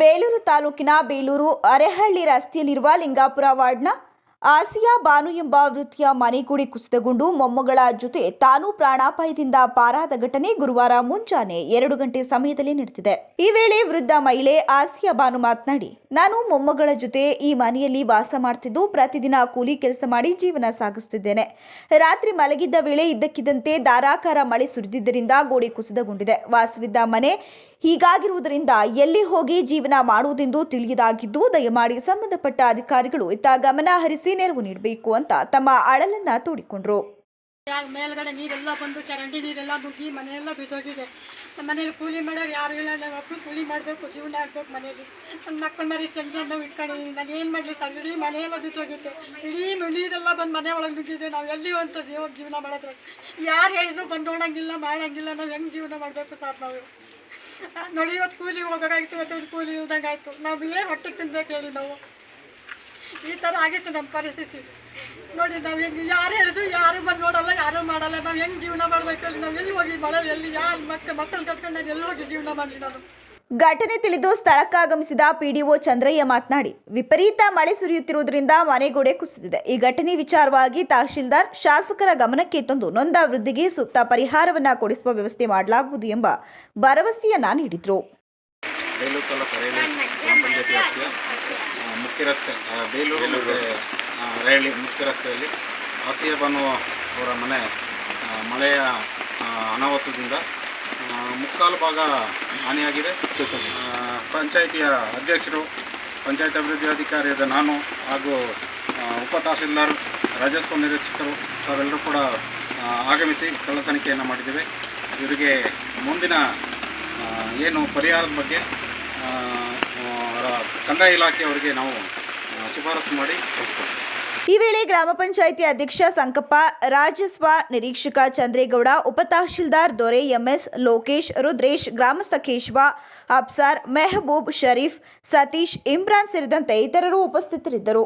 ಬೇಲೂರು ತಾಲೂಕಿನ ಬೇಲೂರು ಅರೆಹಳ್ಳಿ ರಸ್ತೆಯಲ್ಲಿರುವ ಲಿಂಗಾಪುರ ವಾರ್ಡ್ನ ಆಸಿಯಾ ಬಾನು ಎಂಬ ವೃತ್ತಿಯ ಮನೆಗೂಡಿ ಕುಸಿತಗೊಂಡು ಮೊಮ್ಮಗಳ ಜೊತೆ ತಾನು ಪ್ರಾಣಾಪಾಯದಿಂದ ಪಾರಾದ ಘಟನೆ ಗುರುವಾರ ಮುಂಜಾನೆ ಎರಡು ಗಂಟೆ ಸಮಯದಲ್ಲಿ ನಡೆದಿದೆ. ಈ ವೇಳೆ ವೃದ್ಧ ಮಹಿಳೆ ಆಸಿಯಾ ಬಾನು ಮಾತನಾಡಿ, ನಾನು ಮೊಮ್ಮಗಳ ಜೊತೆ ಈ ಮನೆಯಲ್ಲಿ ವಾಸ ಮಾಡ್ತಿದ್ದು ಪ್ರತಿದಿನ ಕೂಲಿ ಕೆಲಸ ಮಾಡಿ ಜೀವನ ಸಾಗಿಸುತ್ತಿದ್ದೇನೆ ರಾತ್ರಿ ಮಲಗಿದ್ದ ವೇಳೆ ಇದ್ದಕ್ಕಿದ್ದಂತೆ ಧಾರಾಕಾರ ಮಳೆ ಸುರಿದಿದ್ದರಿಂದ ಗೋಡೆ ಕುಸಿತಗೊಂಡಿದೆ. ವಾಸವಿದ್ದ ಮನೆ ಹೀಗಾಗಿರುವುದರಿಂದ ಎಲ್ಲಿ ಹೋಗಿ ಜೀವನ ಮಾಡುವುದೆಂದು ತಿಳಿಯದಾಗಿದ್ದು, ದಯಮಾಡಿ ಸಂಬಂಧಪಟ್ಟ ಅಧಿಕಾರಿಗಳು ಇತ್ತ ಗಮನ ಹರಿಸಿ ನೆರವು ನೀಡಬೇಕು ಅಂತ ತಮ್ಮ ಅಳಲನ್ನ ತೋಡಿಕೊಂಡ್ರು. ಮೇಲ್ಗಡೆ ನೀರೆಲ್ಲ ಬಂದು ಚರಂಡಿ ನೀರೆಲ್ಲ ಮುಗಿ ಮನೆಯೆಲ್ಲ ಬಿದ್ದೋಗಿದೆ. ನಮ್ಮ ಮನೇಲಿ ಕೂಲಿ ಮಾಡೋರು ಯಾರು ಇಲ್ಲ. ನಮ್ಮ ಮಕ್ಕಳು ಕೂಲಿ ಮಾಡಬೇಕು, ಜೀವನ ಆಗ್ಬೇಕು ಮನೇಲಿ ನನ್ನ ಮಕ್ಕಳು ಮರಿ ಚೆಂದ ಚೆಂದ ಇಟ್ಕೊಂಡಿದ್ದೀನಿ ನಾನು ಏನು ಮಾಡಲಿ ಸರ್ ಇಡೀ ಮನೆಯೆಲ್ಲ ಬಿದ್ದೋಗಿದ್ದೆ ಇಡೀ ನೀರೆಲ್ಲ ಬಂದು ಮನೆ ಒಳಗೆ ಬಿದ್ದಿದ್ದೆ ನಾವು ಎಲ್ಲಿ ಅಂತ ಜೀವ ಜೀವನ ಮಾಡೋದ್ರೆ ಯಾರು ಹೇಳಿದ್ರು ಬಂದು ಮಾಡೋಂಗಿಲ್ಲ ಮಾಡಂಗಿಲ್ಲ. ನಾವು ಹೆಂಗೆ ಜೀವನ ಮಾಡಬೇಕು ಸರ್ ನಾವು? ನೋಡಿ, ಇವತ್ತು ಕೂಲಿ ಹೋಗ್ಬೇಕಾಗಿತ್ತು ಇವತ್ತು ಕೂಲಿ ಇಲ್ದಂಗೆ ಆಯಿತು. ನಾವು ಏನು ಹೊಟ್ಟೆಗೆ ತಿನ್ಬೇಕು ಹೇಳಿ ನಾವು? ಈ ಥರ ಆಗಿತ್ತು ನಮ್ಮ ಪರಿಸ್ಥಿತಿ. ನೋಡಿ, ನಾವು ಹೆಂಗೆ ಯಾರು ಹೇಳಿದ್ರು ಯಾರು ಬಂದು ನೋಡಲ್ಲ, ಯಾರು ಮಾಡಲ್ಲ. ನಾವು ಹೆಂಗೆ ಜೀವನ ಮಾಡ್ಬೇಕು ಹೇಳಿ, ನಾವು ಎಲ್ಲಿ ಹೋಗಿ ಮಳೆ ಎಲ್ಲಿ, ಯಾರು ಮಕ್ಕಳು ಮಕ್ಕಳು ಕಟ್ಕೊಂಡು ನಾನು ಎಲ್ಲಿ ಹೋಗಿ ಜೀವನ ಮಾಡಲಿ ನಾನು ಘಟನೆ ತಿಳಿದು ಸ್ಥಳಕ್ಕಾಗಮಿಸಿದ ಪಿಡಿಒ ಚಂದ್ರಯ್ಯ ಮಾತನಾಡಿ ವಿಪರೀತ ಮಳೆ ಸುರಿಯುತ್ತಿರುವುದರಿಂದ ಮನೆಗೋಡೆ ಕುಸಿದಿದೆ. ಈ ಘಟನೆ ವಿಚಾರವಾಗಿ ತಹಶೀಲ್ದಾರ್ ಶಾಸಕರ ಗಮನಕ್ಕೆ ತಂದು ನೊಂದ ವೃದ್ಧಿಗೆ ಸೂಕ್ತ ಪರಿಹಾರವನ್ನ ಕೊಡಿಸುವ ವ್ಯವಸ್ಥೆ ಮಾಡಲಾಗುವುದು ಎಂಬ ಭರವಸೆಯನ್ನ ನೀಡಿದರು. ಮುಖ್ಯ ರಸ್ತೆ ಮುಖ್ಯ ರಸ್ತೆಯಲ್ಲಿ ಆಸಿಯ ಬಾನು ಅವರ ಮನೆ ಮಳೆಯ ಅನಾಹುತದಿಂದ ಮುಕ್ಕಾಲು ಭಾಗ ಹಾನಿಯಾಗಿದೆ ಪಂಚಾಯಿತಿಯ ಅಧ್ಯಕ್ಷರು ಪಂಚಾಯತ್ ಅಭಿವೃದ್ಧಿ ಅಧಿಕಾರಿಯಾದ ನಾನು ಹಾಗೂ ಉಪ ತಹಸೀಲ್ದಾರ್ ರಾಜಸ್ವ ನಿರೀಕ್ಷಕರು ತಾವೆಲ್ಲರೂ ಕೂಡ ಆಗಮಿಸಿ ಸ್ಥಳ ತನಿಖೆಯನ್ನು ಮಾಡಿದ್ದೇವೆ. ಇವರಿಗೆ ಮುಂದಿನ ಏನು ಪರಿಹಾರದ ಬಗ್ಗೆ ಕಂದಾಯ ಇಲಾಖೆಯವರಿಗೆ ನಾವು ಶಿಫಾರಸು ಮಾಡಿ ಕಳಿಸ್ಕೊಡ್ತೀವಿ. ಈ ವೇಳೆ ಗ್ರಾಮ ಪಂಚಾಯಿತಿ ಅಧ್ಯಕ್ಷ ಸಂಕಪ್ಪ ರಾಜಸ್ವ ನಿರೀಕ್ಷಕ ಚಂದ್ರೇಗೌಡ, ಉಪ ತಹಶೀಲ್ದಾರ್ ದೊರೆ ಎಂಎಸ್ ಲೋಕೇಶ್, ರುದ್ರೇಶ್, ಗ್ರಾಮಸ್ಥ ಕೇಶವ, ಅಬ್ಸಾರ್, ಮೆಹಬೂಬ್ ಶರೀಫ್, ಸತೀಶ್, ಇಮ್ರಾನ್ ಸೇರಿದಂತೆ ಇತರರು ಉಪಸ್ಥಿತರಿದ್ದರು.